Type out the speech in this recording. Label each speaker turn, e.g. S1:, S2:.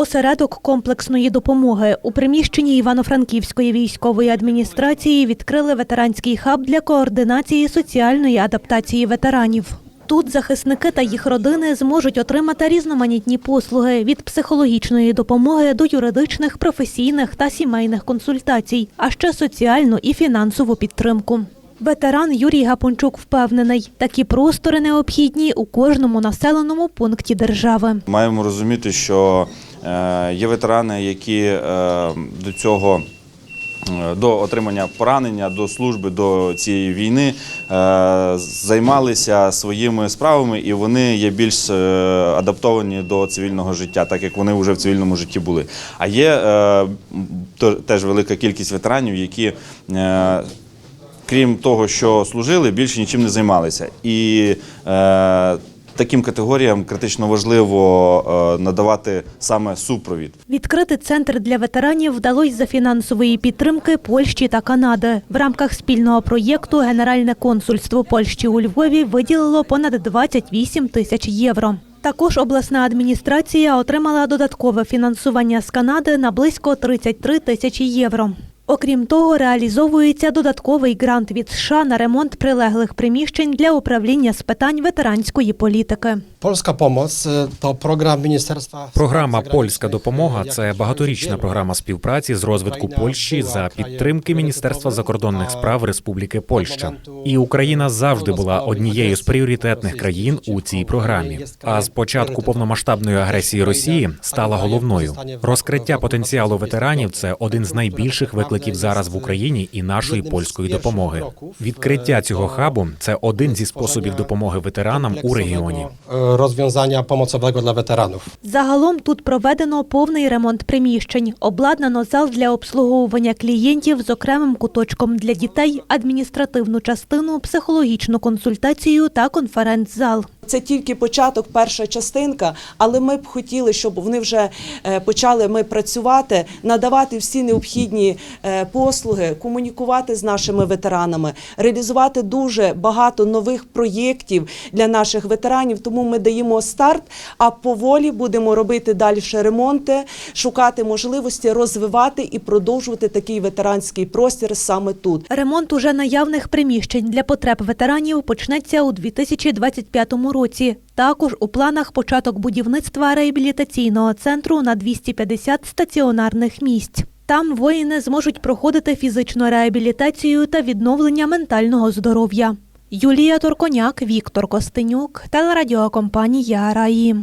S1: Осередок комплексної допомоги у приміщенні Івано-Франківської військової адміністрації відкрили ветеранський хаб для координації соціальної адаптації ветеранів. Тут захисники та їх родини зможуть отримати різноманітні послуги від психологічної допомоги до юридичних, професійних та сімейних консультацій, а ще соціальну і фінансову підтримку. Ветеран Юрій Гапончук впевнений, такі простори необхідні у кожному населеному пункті держави.
S2: Маємо розуміти, що є ветерани, які е, до цього. е, До отримання поранення, до служби, до цієї війни е, займалися своїми справами, і вони є більш е, адаптовані до цивільного життя, так як вони вже в цивільному житті були. А є е, теж велика кількість ветеранів, які е, крім того, що служили, більше нічим не займалися. І е, таким категоріям критично важливо е, надавати саме супровід.
S1: Відкрити центр для ветеранів вдалося за фінансової підтримки Польщі та Канади. В рамках спільного проєкту Генеральне консульство Польщі у Львові виділило понад 28 тисяч євро. Також обласна адміністрація отримала додаткове фінансування з Канади на близько 33 тисячі євро. Окрім того, реалізовується додатковий грант від США на ремонт прилеглих приміщень для управління з питань ветеранської політики.
S3: Polska Pomoc y, to program Ministerstwa
S4: Програма Польська допомога це багаторічна програма співпраці з розвитку Польщі за підтримки Міністерства закордонних справ Республіки Польща. І Україна завжди була однією з пріоритетних країн у цій програмі. А з початку повномасштабної агресії Росії стала головною. Розкриття потенціалу ветеранів це один з найбільших викликів зараз в Україні і нашої польської допомоги. Відкриття цього хабу це один зі способів допомоги ветеранам у регіоні.
S3: rozwiązania pomocowego dla weteranów.
S1: Загалом тут проведено повний ремонт приміщень, обладнано зал для обслуговування клієнтів з окремим куточком для дітей, адміністративну частину, психологічну консультацію та конференц-зал.
S5: Це тільки початок, перша частинка, але ми б хотіли, щоб вони вже е, почали ми працювати, надавати всі необхідні е, послуги, комунікувати з нашими ветеранами, реалізувати дуже багато нових проєктів для наших ветеранів. Тому ми даємо старт, а поволі будемо робити далі ремонти, шукати можливості розвивати і продовжувати такий ветеранський простір саме тут.
S1: Ремонт уже наявних приміщень для потреб ветеранів почнеться у 2025 році. Також у планах початок будівництва реабілітаційного центру на 250 стаціонарних місць. Там воїни зможуть проходити фізичну реабілітацію та відновлення ментального здоров'я. Юлія Торконяк, Віктор Костенюк, телерадіокомпанія Раї.